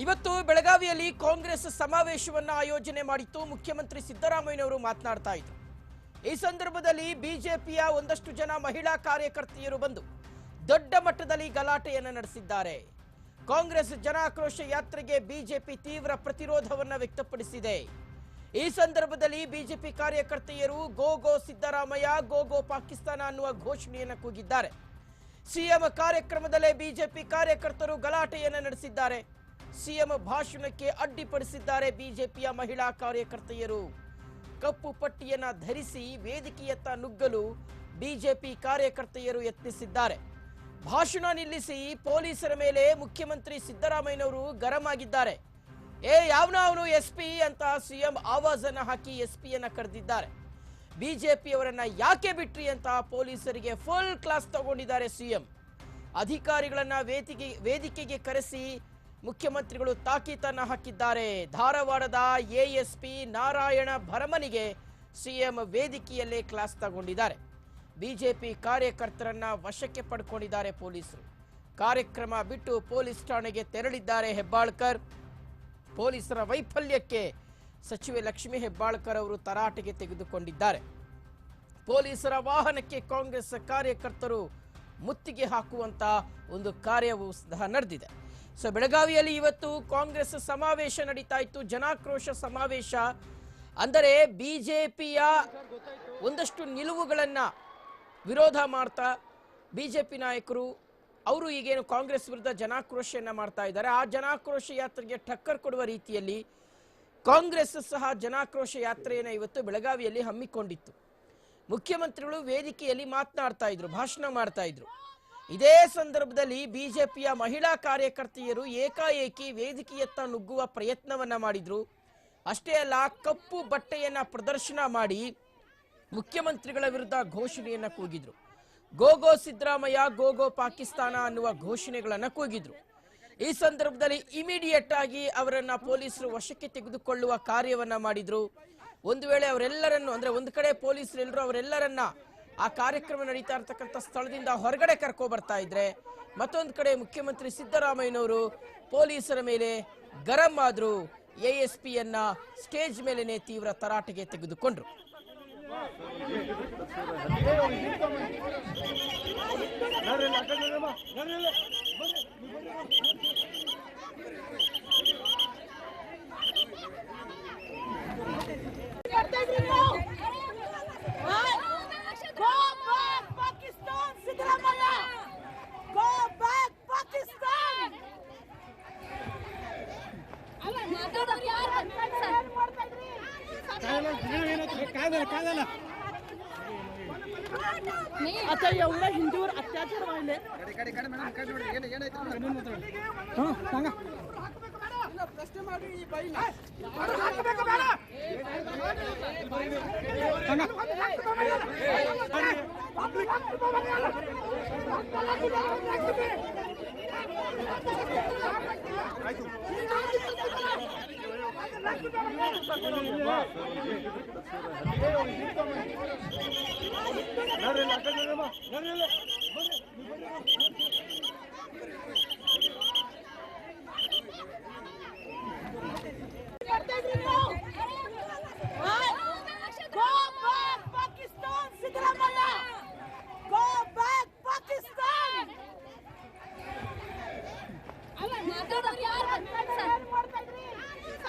ಇವತ್ತು ಬೆಳಗಾವಿಯಲ್ಲಿ ಕಾಂಗ್ರೆಸ್ ಸಮಾವೇಶವನ್ನ ಆಯೋಜನೆ ಮಾಡಿತ್ತು ಮುಖ್ಯಮಂತ್ರಿ ಸಿದ್ದರಾಮಯ್ಯನವರು ಮಾತನಾಡ್ತಾ ಇದ್ರು. ಈ ಸಂದರ್ಭದಲ್ಲಿ ಬಿಜೆಪಿಯ ಒಂದಷ್ಟು ಜನ ಮಹಿಳಾ ಕಾರ್ಯಕರ್ತೆಯರು ಬಂದು ದೊಡ್ಡ ಮಟ್ಟದಲ್ಲಿ ಗಲಾಟೆಯನ್ನು ನಡೆಸಿದ್ದಾರೆ. ಕಾಂಗ್ರೆಸ್ ಜನಾಕ್ರೋಶ ಯಾತ್ರೆಗೆ ಬಿಜೆಪಿ ತೀವ್ರ ಪ್ರತಿರೋಧವನ್ನು ವ್ಯಕ್ತಪಡಿಸಿದೆ. ಈ ಸಂದರ್ಭದಲ್ಲಿ ಬಿಜೆಪಿ ಕಾರ್ಯಕರ್ತೆಯರು ಗೋ ಗೋ ಸಿದ್ದರಾಮಯ್ಯ, ಗೋ ಗೋ ಪಾಕಿಸ್ತಾನ ಅನ್ನುವ ಘೋಷಣೆಯನ್ನು ಕೂಗಿದ್ದಾರೆ. ಸಿಎಂ ಕಾರ್ಯಕ್ರಮದಲ್ಲೇ ಬಿಜೆಪಿ ಕಾರ್ಯಕರ್ತರು ಗಲಾಟೆಯನ್ನು ನಡೆಸಿದ್ದಾರೆ. ಸಿಎಂ ಭಾಷಣಕ್ಕೆ ಅಡ್ಡಿಪಡಿಸಿದ್ದಾರೆ ಬಿಜೆಪಿಯ ಮಹಿಳಾ ಕಾರ್ಯಕರ್ತೆಯರು. ಕಪ್ಪು ಪಟ್ಟಿಯನ್ನ ಧರಿಸಿ ವೇದಿಕೆಯತ್ತ ನುಗ್ಗಲು ಬಿಜೆಪಿ ಕಾರ್ಯಕರ್ತೆಯರು ಯತ್ನಿಸಿದ್ದಾರೆ. ಭಾಷಣ ನಿಲ್ಲಿಸಿ ಪೊಲೀಸರ ಮೇಲೆ ಮುಖ್ಯಮಂತ್ರಿ ಸಿದ್ದರಾಮಯ್ಯನವರು ಗರಂ ಆಗಿದ್ದಾರೆ ಏ, ಯಾವನ ಅವನು ಎಸ್ ಪಿ ಅಂತ ಸಿಎಂ ಆವಾಜನ್ನು ಹಾಕಿ ಎಸ್ ಪಿಯನ್ನು ಕರೆದಿದ್ದಾರೆ. ಬಿಜೆಪಿಯವರನ್ನ ಯಾಕೆ ಬಿಟ್ರಿ ಅಂತ ಪೊಲೀಸರಿಗೆ ಫುಲ್ ಕ್ಲಾಸ್ ತಗೊಂಡಿದ್ದಾರೆ ಸಿಎಂ. ಅಧಿಕಾರಿಗಳನ್ನ ವೇದಿಕೆ, ವೇದಿಕೆಗೆ ಕರೆಸಿ ಮುಖ್ಯಮಂತ್ರಿಗಳು ತಾಕೀತನ್ನ ಹಾಕಿದ್ದಾರೆ. ಧಾರವಾಡದ ಎಎಸ್ಪಿ ನಾರಾಯಣ ಭರಮನಿಗೆ ಸಿಎಂ ವೇದಿಕೆಯಲ್ಲೇ ಕ್ಲಾಸ್ ತಗೊಂಡಿದ್ದಾರೆ. ಬಿಜೆಪಿ ಕಾರ್ಯಕರ್ತರನ್ನ ವಶಕ್ಕೆ ಪಡ್ಕೊಂಡಿದ್ದಾರೆ ಪೊಲೀಸರು. ಕಾರ್ಯಕ್ರಮ ಬಿಟ್ಟು ಪೊಲೀಸ್ ಠಾಣೆಗೆ ತೆರಳಿದ್ದಾರೆ ಹೆಬ್ಬಾಳ್ಕರ್. ಪೊಲೀಸರ ವೈಫಲ್ಯಕ್ಕೆ ಸಚಿವೆ ಲಕ್ಷ್ಮೀ ಹೆಬ್ಬಾಳ್ಕರ್ ಅವರು ತರಾಟೆಗೆ ತೆಗೆದುಕೊಂಡಿದ್ದಾರೆ. ಪೊಲೀಸರ ವಾಹನಕ್ಕೆ ಕಾಂಗ್ರೆಸ್ ಕಾರ್ಯಕರ್ತರು ಮುತ್ತಿಗೆ ಹಾಕುವಂತ ಒಂದು ಕಾರ್ಯವೂ ಸಹ ನಡೆದಿದೆ. ಸೊ ಬೆಳಗಾವಿಯಲ್ಲಿ ಇವತ್ತು ಕಾಂಗ್ರೆಸ್ ಸಮಾವೇಶ ನಡೀತಾ ಇತ್ತು, ಜನಾಕ್ರೋಶ ಸಮಾವೇಶ. ಅಂದರೆ ಬಿಜೆಪಿಯ ಒಂದಷ್ಟು ನಿಲುವುಗಳನ್ನ ವಿರೋಧ ಮಾಡ್ತಾ ಬಿಜೆಪಿ ನಾಯಕರು, ಅವರು ಈಗೇನು ಕಾಂಗ್ರೆಸ್ ವಿರುದ್ಧ ಜನಾಕ್ರೋಶವನ್ನು ಮಾಡ್ತಾ ಇದ್ದಾರೆ. ಆ ಜನಾಕ್ರೋಶ ಯಾತ್ರೆಗೆ ಟಕ್ಕರ್ ಕೊಡುವ ರೀತಿಯಲ್ಲಿ ಕಾಂಗ್ರೆಸ್ ಸಹ ಜನಾಕ್ರೋಶ ಯಾತ್ರೆಯನ್ನು ಇವತ್ತು ಬೆಳಗಾವಿಯಲ್ಲಿ ಹಮ್ಮಿಕೊಂಡಿತ್ತು. ಮುಖ್ಯಮಂತ್ರಿಗಳು ವೇದಿಕೆಯಲ್ಲಿ ಮಾತನಾಡ್ತಾ ಇದ್ರು, ಭಾಷಣ ಮಾಡ್ತಾ ಇದ್ರು. ಇದೇ ಸಂದರ್ಭದಲ್ಲಿ ಬಿಜೆಪಿಯ ಮಹಿಳಾ ಕಾರ್ಯಕರ್ತೆಯರು ಏಕಾಏಕಿ ವೇದಿಕೆಯತ್ತ ನುಗ್ಗುವ ಪ್ರಯತ್ನವನ್ನ ಮಾಡಿದ್ರು. ಅಷ್ಟೇ ಅಲ್ಲ, ಕಪ್ಪು ಬಟ್ಟೆಯನ್ನ ಪ್ರದರ್ಶನ ಮಾಡಿ ಮುಖ್ಯಮಂತ್ರಿಗಳ ವಿರುದ್ಧ ಘೋಷಣೆಯನ್ನ ಕೂಗಿದ್ರು. ಗೋಗೋ ಸಿದ್ದರಾಮಯ್ಯ ಗೋಗೋ ಪಾಕಿಸ್ತಾನ ಅನ್ನುವ ಘೋಷಣೆಗಳನ್ನ ಕೂಗಿದ್ರು. ಈ ಸಂದರ್ಭದಲ್ಲಿ ಇಮಿಡಿಯೇಟ್ ಆಗಿ ಅವರನ್ನ ಪೊಲೀಸರು ವಶಕ್ಕೆ ತೆಗೆದುಕೊಳ್ಳುವ ಕಾರ್ಯವನ್ನ ಮಾಡಿದ್ರು. ಒಂದು ವೇಳೆ ಅವರೆಲ್ಲರನ್ನು, ಅಂದ್ರೆ ಒಂದು ಕಡೆ ಪೊಲೀಸರು ಎಲ್ಲರೂ ಅವರೆಲ್ಲರನ್ನ ಆ ಕಾರ್ಯಕ್ರಮ ನಡೀತಾ ಇರತಕ್ಕಂಥ ಸ್ಥಳದಿಂದ ಹೊರಗಡೆ ಕರ್ಕೊ ಬರ್ತಾ ಇದ್ರೆ ಮತ್ತೊಂದು ಕಡೆ ಮುಖ್ಯಮಂತ್ರಿ ಸಿದ್ದರಾಮಯ್ಯನವರು ಪೊಲೀಸರ ಮೇಲೆ ಗರಂ ಆದ್ರು ಎಎಸ್ಪಿಯನ್ನ ಸ್ಟೇಜ್ ಮೇಲೆನೆ ತೀವ್ರ ತರಾಟೆಗೆ ತೆಗೆದುಕೊಂಡ್ರು. आता एवढ्या हिंदूवर अत्याचार व्हायले हं, सांगा ಪ್ರಶ್ನೆ ಮಾಡಿ ಈ ಬೈನ सांगा ಬರ್ರಿ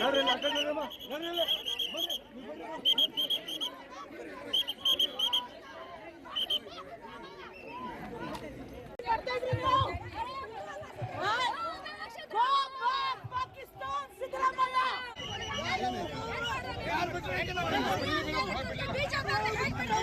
ನೋಡ್ರಿ